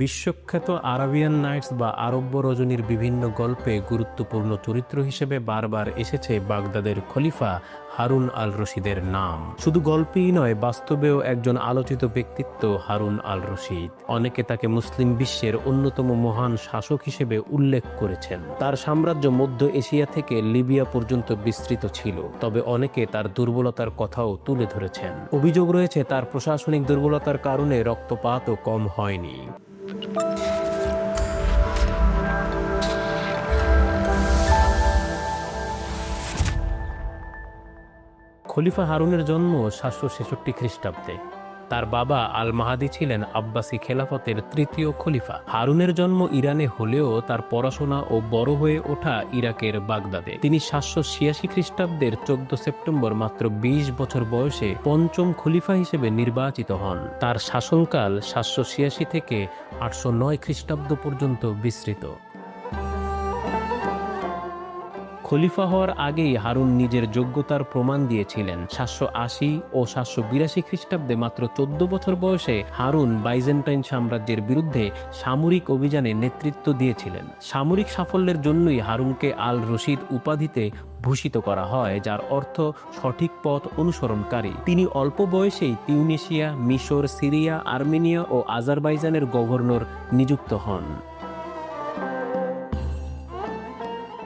বিশ্বখ্যাত Arabian Knights বা আরব্য রজনীর বিভিন্ন গল্পে গুরুত্বপূর্ণ চরিত্র হিসেবে বারবার এসেছে বাগদাদের খলিফা হারুন আল রশিদের নাম। শুধু গল্পেই নয়, বাস্তবেও একজন আলোচিত ব্যক্তিত্ব হারুন আল রশিদ অনেকে তাকে মুসলিম বিশ্বের অন্যতম মহান শাসক হিসেবে উল্লেখ করেছেন। তার সাম্রাজ্য মধ্য এশিয়া থেকে লিবিয়া পর্যন্ত বিস্তৃত ছিল, তবে অনেকে তার দুর্বলতার কথাও তুলে ধরেছেন। অভিযোগ রয়েছে, তার প্রশাসনিক দুর্বলতার কারণে রক্তপাতও কম হয়নি। খলিফা হারুনের জন্ম সাতশো ছেষট্টি খ্রিস্টাব্দে। তার বাবা আল মাহাদি ছিলেন আব্বাসি খেলাফতের তৃতীয় খলিফা। হারুনের জন্ম ইরানে হলেও তার পড়াশোনা ও বড় হয়ে ওঠা ইরাকের বাগদাদে। তিনি সাতশো ছিয়াশি খ্রিস্টাব্দের চোদ্দ সেপ্টেম্বর মাত্র ২০ বছর বয়সে পঞ্চম খলিফা হিসেবে নির্বাচিত হন। তার শাসনকাল সাতশো ছিয়াশি থেকে আটশো নয় খ্রিস্টাব্দ পর্যন্ত বিস্তৃত। খলিফা হওয়ার আগেই হারুন নিজের যোগ্যতার প্রমাণ দিয়েছিলেন। সাতশো আশি ও সাতশো বিরাশি খ্রিস্টাব্দে মাত্র চোদ্দ বছর বয়সে হারুন বাইজেন্টাইন সাম্রাজ্যের বিরুদ্ধে সামরিক অভিযানে নেতৃত্ব দিয়েছিলেন। সামরিক সাফল্যের জন্যই হারুনকে আল রশিদ উপাধিতে ভূষিত করা হয়, যার অর্থ সঠিক পথ অনুসরণকারী। তিনি অল্প বয়সেই তিউনেশিয়া, মিশর, সিরিয়া, আর্মেনিয়া ও আজারবাইজানের গভর্নর নিযুক্ত হন।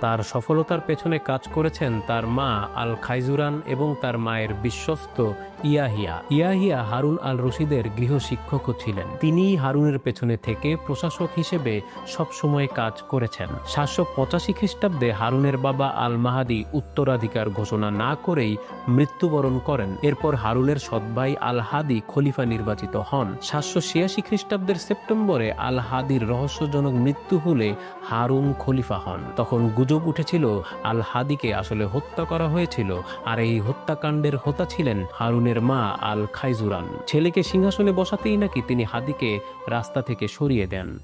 তার সফলতার পেছনে কাজ করেছেন তার মা আল খাইজুরান এবং তার মায়ের বিশ্বস্ত ইয়াহিয়া। ইয়াহিয়া হারুন আল রশিদের গৃহশিক্ষকও ছিলেন। তিনিই হারুনের পেছনে থেকে প্রশাসক হিসেবে সবসময় কাজ করেছেন। সাতশো পঁচাশি খ্রিস্টাব্দে হারুনের বাবা আল মাহাদি উত্তরাধিকার ঘোষণা না করেই মৃত্যুবরণ করেন। এরপর হারুনের সৎভাই আল হাদি খলিফা নির্বাচিত হন। সাতশো ছিয়াশি খ্রিস্টাব্দের সেপ্টেম্বরে আল হাদির রহস্যজনক মৃত্যু হলে হারুন খলিফা হন। তখন গুজব উঠেছিল আল হাদিকে আসলে হত্যা করা হয়েছিল আর এই হত্যাকাণ্ডের হোতা ছিলেন হারুনের মা আল খাইজুরান ছেলেকে সিংহাসনে বসাতেই নাকি তিনি হাদিকে রাস্তা থেকে সরিয়ে দেন।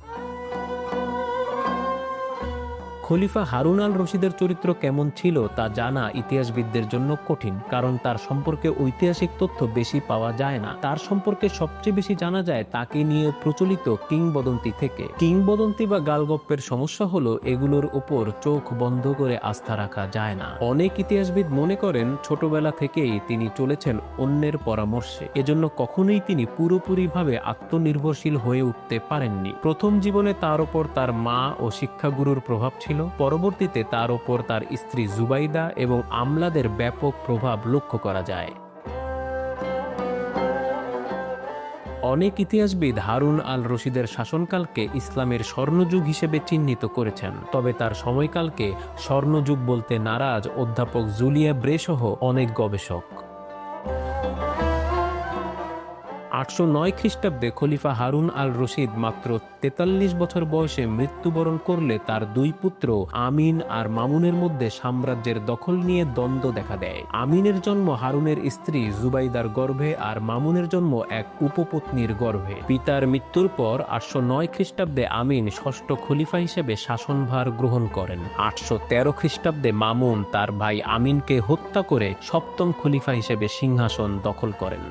খলিফা হারুন আল রশিদের চরিত্র কেমন ছিল তা জানা ইতিহাসবিদদের জন্য কঠিন, কারণ তার সম্পর্কে ঐতিহাসিক তথ্য বেশি পাওয়া যায় না। তার সম্পর্কে সবচেয়ে বেশি জানা যায় তাকে নিয়ে প্রচলিত কিংবদন্তি থেকে। কিংবদন্তি বা গালগপ্পের সমস্যা হলো এগুলোর উপর চোখ বন্ধ করে আস্থা রাখা যায় না। অনেক ইতিহাসবিদ মনে করেন, ছোটবেলা থেকেই তিনি চলেছেন অন্যের পরামর্শে। এজন্য কখনোই তিনি পুরোপুরিভাবে আত্মনির্ভরশীল হয়ে উঠতে পারেননি। প্রথম জীবনে তার ওপর তার মা ও শিক্ষাগুরুর প্রভাব ছিল পরবর্তীতে তার ওপর তার স্ত্রী জুবাইদা এবং আমলাদের ব্যাপক প্রভাব লক্ষ্য করা যায়। অনেক ইতিহাসবিদ হারুন আল রশিদের শাসনকালকে ইসলামের স্বর্ণযুগ হিসেবে চিহ্নিত করেছেন, তবে তার সময়কালকে স্বর্ণযুগ বলতে নারাজ অধ্যাপক জুলিয়া ব্রে সহ অনেক গবেষক। আটশো নয় খ্রিস্টাব্দে খলিফা হারুন আল রশিদ মাত্র তেতাল্লিশ বছর বয়সে মৃত্যুবরণ করলে তার দুই পুত্র আমিন আর মামুনের মধ্যে সাম্রাজ্যের দখল নিয়ে দ্বন্দ্ব দেখা দেয়। আমিনের জন্ম হারুনের স্ত্রী জুবাইদার গর্ভে আর মামুনের জন্ম এক উপপত্নীর গর্ভে। পিতার মৃত্যুর পর আটশো নয় খ্রিস্টাব্দে আমিন ষষ্ঠ খলিফা হিসেবে শাসনভার গ্রহণ করেন। আটশো তেরো খ্রিস্টাব্দে মামুন তার ভাই আমিনকে হত্যা করে সপ্তম খলিফা হিসেবে সিংহাসন দখল করেন।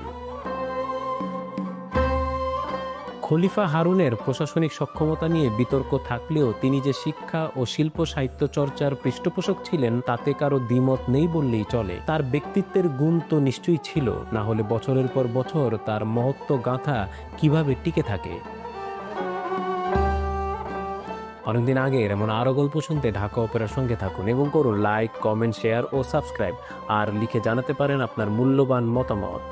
খলিফা হারুনের প্রশাসনিক সক্ষমতা নিয়ে বিতর্ক থাকলেও তিনি যে শিক্ষা ও শিল্প সাহিত্য চর্চার পৃষ্ঠপোষক ছিলেন, তাতে কারও দ্বিমত নেই বললেই চলে। তার ব্যক্তিত্বের গুণ তো নিশ্চয়ই ছিল, না হলে বছরের পর বছর তার মহত্ব গাঁথা কীভাবে টিকে থাকে? অনেকদিন আগের এমন আরও গল্প শুনতে ঢাকা অপেরার সঙ্গে থাকুন এবং করুন লাইক, কমেন্ট, শেয়ার ও সাবস্ক্রাইব। আর লিখে জানাতে পারেন আপনার মূল্যবান মতামত।